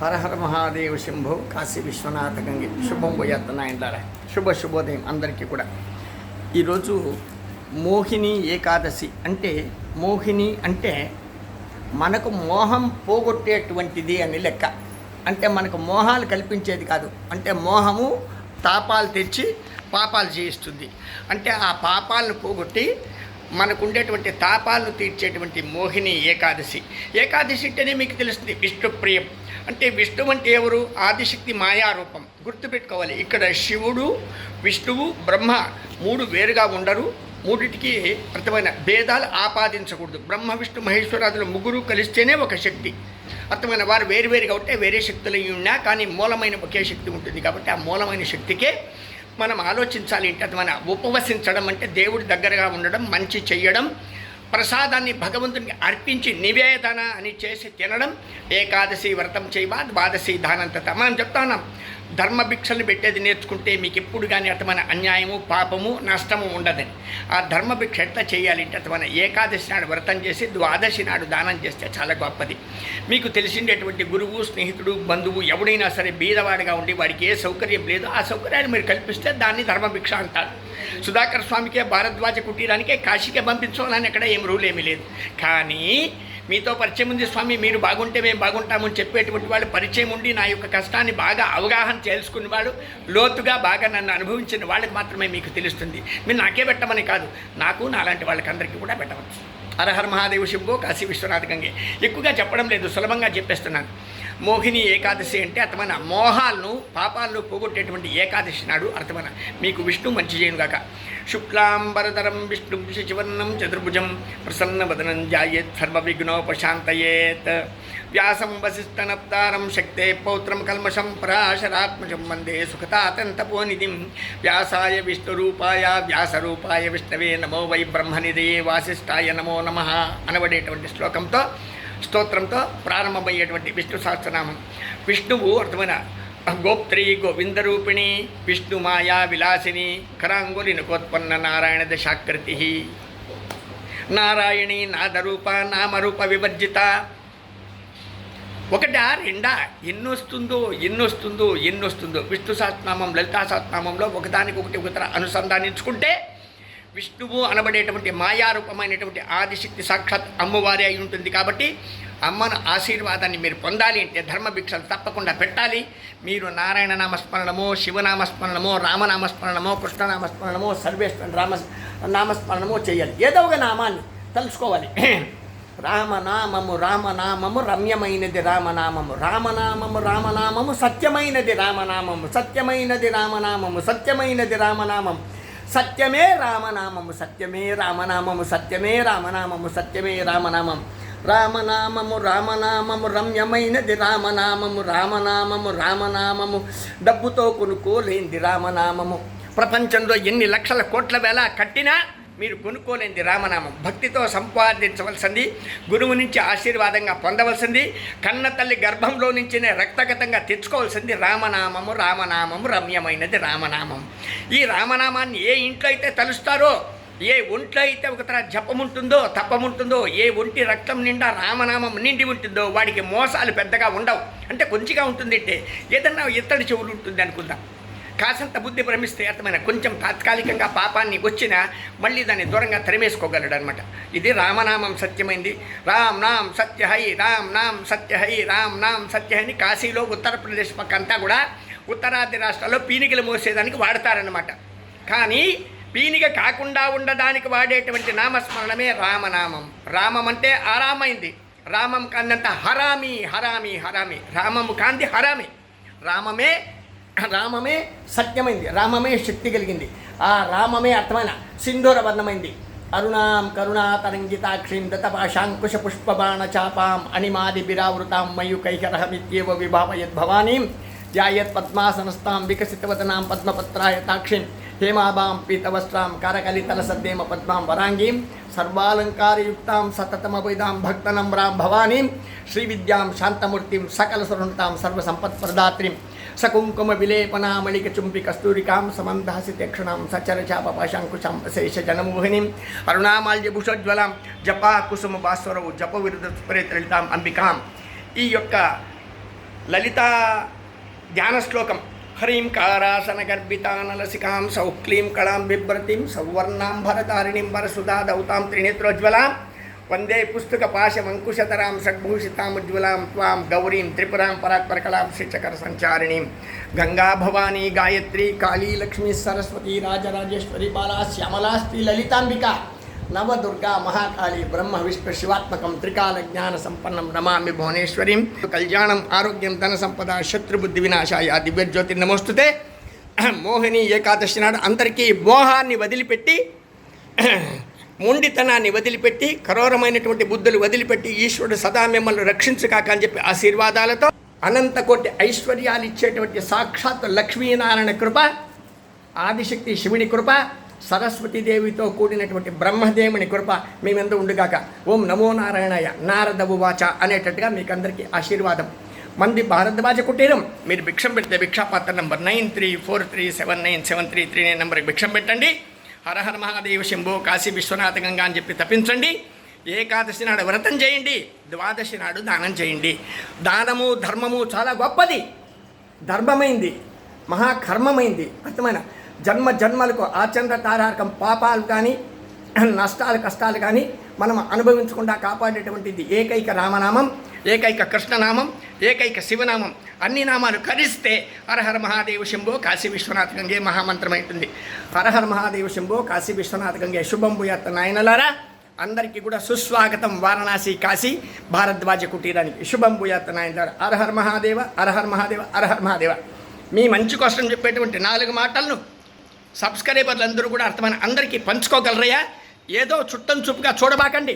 హరహర మహాదేవ శంభో కాశీ విశ్వనాథ గంగి. శుభం పోయేస్తున్నాయంటారా శుభ శుభోదయం అందరికీ కూడా. ఈరోజు మోహిని ఏకాదశి అంటే మోహిని అంటే మనకు మోహం పోగొట్టేటువంటిది అని లెక్క. అంటే మనకు మోహాలు కల్పించేది కాదు. అంటే మోహము తాపాలు తెచ్చి పాపాలు చేయిస్తుంది. అంటే ఆ పాపాలను పోగొట్టి మనకు ఉండేటువంటి తాపాలను తీర్చేటువంటి మోహిని ఏకాదశి. ఏకాదశి అంటేనే మీకు తెలుస్తుంది విష్ణుప్రియం. అంటే విష్ణు అంటే ఎవరు? ఆదిశక్తి మాయారూపం. గుర్తుపెట్టుకోవాలి. ఇక్కడ శివుడు విష్ణువు బ్రహ్మ మూడు వేరుగా ఉండరు. మూడిటికి అర్థమైన భేదాలు ఆపాదించకూడదు. బ్రహ్మ విష్ణు మహేశ్వరాదులు ముగ్గురు కలిస్తేనే ఒక శక్తి. అర్థమైన వారు వేరువేరుగా ఉంటే వేరే శక్తులు అయి ఉన్నా కానీ మూలమైన ఒకే శక్తి ఉంటుంది కాబట్టి ఆ మూలమైన శక్తికే మనం ఆలోచించాలి. అంటే అర్థమైన మన ఉపవసించడం అంటే దేవుడి దగ్గరగా ఉండడం మంచి చెయ్యడం ప్రసాదాన్ని భగవంతునికి అర్పించి నివేదన అని చేసి తినడం ఏకాదశి వ్రతం చేయవా ద్వాదశి దానంతత మనం చెప్తా ఉన్నాం ధర్మ భిక్షలు పెట్టేది నేర్చుకుంటే మీకు ఎప్పుడు కానీ అతమైన అన్యాయము పాపము నష్టము ఉండదని. ఆ ధర్మ భిక్ష ఎట్లా చేయాలి అంటే అతమైన ఏకాదశి నాడు వ్రతం చేసి ద్వాదశి నాడు దానం చేస్తే చాలా గొప్పది. మీకు తెలిసిండేటువంటి గురువు స్నేహితుడు బంధువు ఎవడైనా సరే బీదవాడిగా ఉండి వాడికి ఏ సౌకర్యం లేదు ఆ సౌకర్యాన్ని మీరు కల్పిస్తే దాన్ని ధర్మభిక్ష అంటారు. సుధాకర్ స్వామికే భారద్వాజ కుటీరానికే కాశీకే పంపించాలని అక్కడ ఏం రూల్ ఏమీ లేదు. కానీ మీతో పరిచయం ఉంది స్వామి. మీరు బాగుంటే మేము బాగుంటామని చెప్పేటువంటి వాళ్ళు పరిచయం ఉండి నా యొక్క కష్టాన్ని బాగా అవగాహన చేసుకునేవాడు లోతుగా బాగా నన్ను అనుభవించిన వాళ్ళకి మాత్రమే మీకు తెలుస్తుంది. మీరు నాకే పెట్టమని కాదు నాకు నాలాంటి వాళ్ళకి అందరికీ కూడా పెట్టవచ్చు. హరహర మహాదేవ శంభో కాశీ విశ్వనాథ గంగే. ఎక్కువగా చెప్పడం లేదు సులభంగా చెప్పేస్తున్నాను. మోహిని ఏకాదశి అంటే అర్థమైన మోహాలను పాపాలను పోగొట్టేటువంటి ఏకాదశి నాడు అర్థమైన మీకు విష్ణు మంచి చేయనుగాక శుక్లాంబరధరం విష్ణు శిశివర్ణం చతుర్భుజం ప్రసన్నవదనం జాయేత్ సర్వవిఘ్నోపశాంతయేత్. వ్యాసం వసిష్ఠనప్తారం శక్తే పౌత్రం కల్మషం పరాశరాత్మజం వందే సుఖతాతంతపోనిధిం. వ్యాసాయ విష్ణురూపాయ వ్యాసరూపాయ విష్ణవే నమో వై బ్రహ్మనిదే వాసిష్టాయ నమో నమ అనబడేటువంటి శ్లోకంతో స్తోత్రంతో ప్రారంభమయ్యేటువంటి విష్ణు సహస్రనామం. విష్ణువు అర్థమైన గోప్త్రి గోవిందరూపిణి విష్ణు మాయా విలాసిని కరాంగులి నకోత్పన్న నారాయణ దశాకృతి నారాయణి నాదరూప నామరూప వివర్జిత. ఒకటా రెండా ఎన్నొస్తుందో ఎన్నొస్తుందో ఎన్నొస్తుందో. విష్ణు సాత్నామం లలితా సాత్నామంలో ఒకదానికి ఒకటి అనుసంధానించుకుంటే విష్ణువు అనబడేటువంటి మాయారూపమైనటువంటి ఆదిశక్తి సాక్షాత్ అమ్మవారి అయి ఉంటుంది కాబట్టి అమ్మను ఆశీర్వాదాన్ని మీరు పొందాలి అంటే ధర్మభిక్షలు తప్పకుండా పెట్టాలి. మీరు నారాయణ నామస్మరణమో శివనామస్మరణమో రామనామస్మరణమో కృష్ణనామస్మరణమో సర్వేశ్వర రామ నామస్మరణమో చేయాలి. ఏదో ఒక నామాన్ని తలుచుకోవాలి. రామనామము రామనామము రమ్యమైనది రామనామము రామనామము రామనామము సత్యమైనది రామనామము సత్యమైనది రామనామము సత్యమైనది రామనామము సత్యమే రామనామము సత్యమే రామనామము సత్యమే రామనామము సత్యమే రామనామం రామనామము రామనామము రమ్యమైనది రామనామము రామనామము రామనామము. డబ్బుతో కొనుక్కోలేంది రామనామము. ప్రపంచంలో ఎన్ని లక్షల కోట్ల వేల కట్టినా మీరు కొనుక్కోలేంది రామనామం. భక్తితో సంపాదించవలసింది గురువు నుంచి ఆశీర్వాదంగా పొందవలసింది కన్న తల్లి గర్భంలో నుంచినే రక్తగతంగా తెచ్చుకోవాల్సింది రామనామము రామనామము రమ్యమైనది రామనామం. ఈ రామనామాన్ని ఏ ఇంట్లో అయితే తలుస్తారో ఏ ఒంట్లో అయితే ఒక జపముంటుందో తప్పముంటుందో ఏ ఒంటి రక్తం నిండా రామనామం నిండి ఉంటుందో వాడికి మోసాలు పెద్దగా ఉండవు. అంటే కొంచెంగా ఉంటుంది అంటే ఏదన్నా ఇత్తడి చెవులు ఉంటుంది అనుకుందాం. కాసంత బుద్ధి భ్రమిస్తే అర్థమైన కొంచెం తాత్కాలికంగా పాపాన్ని వచ్చినా మళ్ళీ దాన్ని దూరంగా తరిమేసుకోగలడు అనమాట ఇది రామనామం సత్యమైంది. రామ్ నామ్ సత్య హై రామ్ నామ్ సత్య హై రామ్ నామ్ సత్య హై అని కాశీలో ఉత్తరప్రదేశ్ పక్క అంతా కూడా ఉత్తరాది రాష్ట్రాల్లో పీనికలు మోసేదానికి వాడతారనమాట కానీ పీనిగ కాకుండా ఉండడానికి వాడేటువంటి నామస్మరణమే రామనామం. రామం అంటే ఆరామైంది. రామం కాందంత హరామి హరామి హరామి. రామము కాంది హరామి. రామమే రామమే సత్యమైంది. రామమే శక్తి కలిగింది. ఆ రామమే అర్థమైన సింధూర వర్ణమైంది. అరుణాం కరుణాతరంగితాక్షిం దతపాశాంకుశ పుష్పబాణ చాపాం అణిమాది బిరావృతాం మయుకైహరహమిత్యేవ విభావయద్భవానీం జాయత్ పద్మాసనస్తాం వికసితవదనాం పద్మపత్రాయతాక్షిం హేమాభాం పీతవస్త్రాం కరకలితలసద్దేమ పద్మాం వరాంగీం సర్వాలంకారయుక్తాం సతతమభిదాం భక్తనమ్రాం భవానీం శ్రీవిద్యాం శాంతమూర్తిం సకల సరుణతాం సర్వసంపత్ప్రదాత్రిం సకుంకుమ విలేపనామళిక చుంపి కస్తూరికాం సమంధాసి క్షణాం సచర చాప శేష జనమోహినీం అరుణామాల్యభూషోజ్వలాం జపా కుసుమ భాస్వరవు జప విరుద్ధ స్ఫురితలితాం అంబికాం. ఈ యొక్క లలిత ధ్యాన శ్లోకం हरिं कारासनगर्भितानलसिकां सौः क्लीं कलां बिभ्रतिं, सौवर्णां भरतारिणीं वरसुधा दौतां त्रिनेत्रोज्ज्वलां, वंदे पुस्तकपाशमङ्कुशतरां षड्भूषितामुज्ज्वलां त्वां, गौरीं, त्रिपुरां परात्परकलां श्रीचकरसञ्चारिणीं गङ्गाभवानी गायत्री काली लक्ष्मी सरस्वती, राजराजेश्वरी, बाला श्यामलास्ति ललिताम्बिका నవదుర్గా మహాకాళి బ్రహ్మ విష్ణు శివాత్మకం త్రికాల జ్ఞాన సంపన్నం నమామి భువనేశ్వరీం కళ్యాణం ఆరోగ్యం ధన సంపద శత్రుబుద్ధి వినాశాయ దివ్యజ్యోతి నమోస్తుతే మోహిని ఏకాదశి నాడు అందరికీ మోహాన్ని వదిలిపెట్టి మొండితనాన్ని వదిలిపెట్టి కరోరమైనటువంటి బుద్ధులు వదిలిపెట్టి ఈశ్వరుడు సదా మిమ్మల్ని రక్షించుకాక అని చెప్పి ఆశీర్వాదాలతో అనంత కోటి ఐశ్వర్యాలు ఇచ్చేటువంటి సాక్షాత్ లక్ష్మీనారాయణ కృప ఆదిశక్తి శివుని కృప సరస్వతీదేవితో కూడినటువంటి బ్రహ్మదేవుని కృప మేమెందు ఉండుగాక. ఓం నమో నారాయణాయ. నారద ఉవాచ అనేటట్టుగా మీకు అందరికీ ఆశీర్వాదం. మంది భారద్వాజ కుటీరం మీరు భిక్షం పెడితే భిక్షాపాత్ర number nine three four three seven nine seven three three nine నెంబర్కి భిక్షం పెట్టండి. హరహర మహాదేవ శంభో కాశీ విశ్వనాథ గంగా అని చెప్పి తప్పించండి ఏకాదశి నాడు వ్రతం చేయండి. ద్వాదశి నాడు దానం చేయండి. దానము ధర్మము చాలా గొప్పది. ధర్మమైంది. మహాకర్మమైంది. అర్థమైన జన్మ జన్మలకు ఆచంద్ర తారారకం పాపాలు కానీ నష్టాలు కష్టాలు కానీ మనం అనుభవించకుండా కాపాడేటువంటిది ఏకైక రామనామం ఏకైక కృష్ణనామం ఏకైక శివనామం. అన్ని నామాలు కలిస్తే హరహర మహాదేవ శంభో కాశీ విశ్వనాథ గంగే మహామంత్రమైతుంది హరహర మహాదేవ శంభో కాశీ విశ్వనాథ గంగే శుభం భూయాత్త నాయనలారా అందరికీ కూడా సుస్వాగతం వారణాసి కాశీ భారద్వాజ కుటీరానికి శుభం భూయాత్త నాయనలారా. అరహర్ మహాదేవ అరహర్ మహాదేవ అరహర్ మహాదేవ. మీ మంచి కోసం చెప్పేటువంటి నాలుగు మాటలను సబ్స్క్రైబర్లు అందరూ కూడా అర్థమైన అందరికీ పంచుకోగలరయ్యా? ఏదో చుట్టం చూపుగా చూడబాకండి.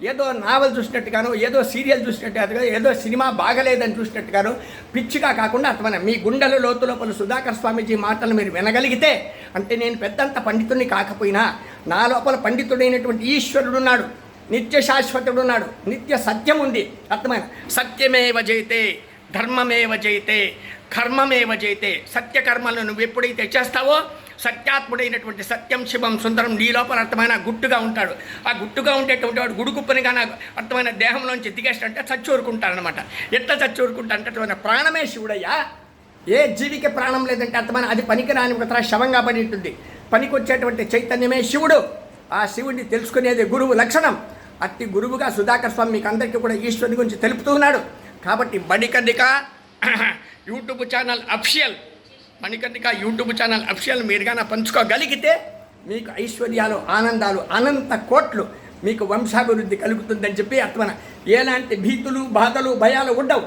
ఏదో నావల్ చూసినట్టుగాను ఏదో సీరియల్ చూసినట్టుగా ఏదో సినిమా బాగలేదని చూసినట్టుగాను పిచ్చిగా కాకుండా అర్థమైన మీ గుండెల లోతు లోపల సుధాకర్ స్వామీజీ మాటలు మీరు వినగలిగితే అంటే నేను పెద్దంత పండితుడిని కాకపోయినా నా లోపల పండితుడైనటువంటి ఈశ్వరుడు ఉన్నాడు నిత్య శాశ్వతుడు ఉన్నాడు నిత్య సత్యం ఉంది అర్థమైన. సత్యమేవ జైతే ధర్మమేవ జయితే కర్మమేవ జయితే సత్యకర్మలను నువ్వు ఎప్పుడైతే చేస్తావో సత్యాత్ముడైనటువంటి సత్యం శివం సుందరం నీ లోపల అర్థమైన గుట్టుగా ఉంటాడు. ఆ గుట్టుగా ఉండేటువంటి వాడు గుడుకుప్పని కానీ అర్థమైన దేహంలోంచి దిగేస్తంటే చచ్చూరుకుంటాడనమాట ఎట్లా చచ్చూరుకుంటా అంటే ప్రాణమే శివుడయ్యా. ఏ జీవికి ప్రాణం లేదంటే అర్థమైన అది పనికిరాని ఒక శవంగా పడి ఉంటుంది. పనికొచ్చేటువంటి చైతన్యమే శివుడు. ఆ శివుడిని తెలుసుకునేది గురువు లక్షణం. అట్టి గురువుగా సుధాకర్ స్వామి మీకు అందరికీ కూడా ఈశ్వరుని గురించి తెలుపుతున్నాడు కాబట్టి బడికడిక YouTube channel official Manikarnika YouTube channel official మీరు పంచుకోగలిగితే మీకు ఐశ్వర్యాలు ఆనందాలు అనంత కోట్లు మీకు వంశాభివృద్ధి కలుగుతుందని చెప్పి అత్మన ఎలాంటి భీతులు బాధలు భయాలు ఉండవు.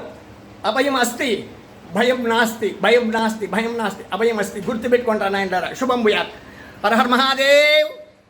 అభయం అస్తి భయం నాస్తి భయం నాస్తి భయం నాస్తి అభయం అస్తి గుర్తుపెట్టుకుంటాను నాయన శుభం భూయాత్. హర హర్ మహాదేవ్!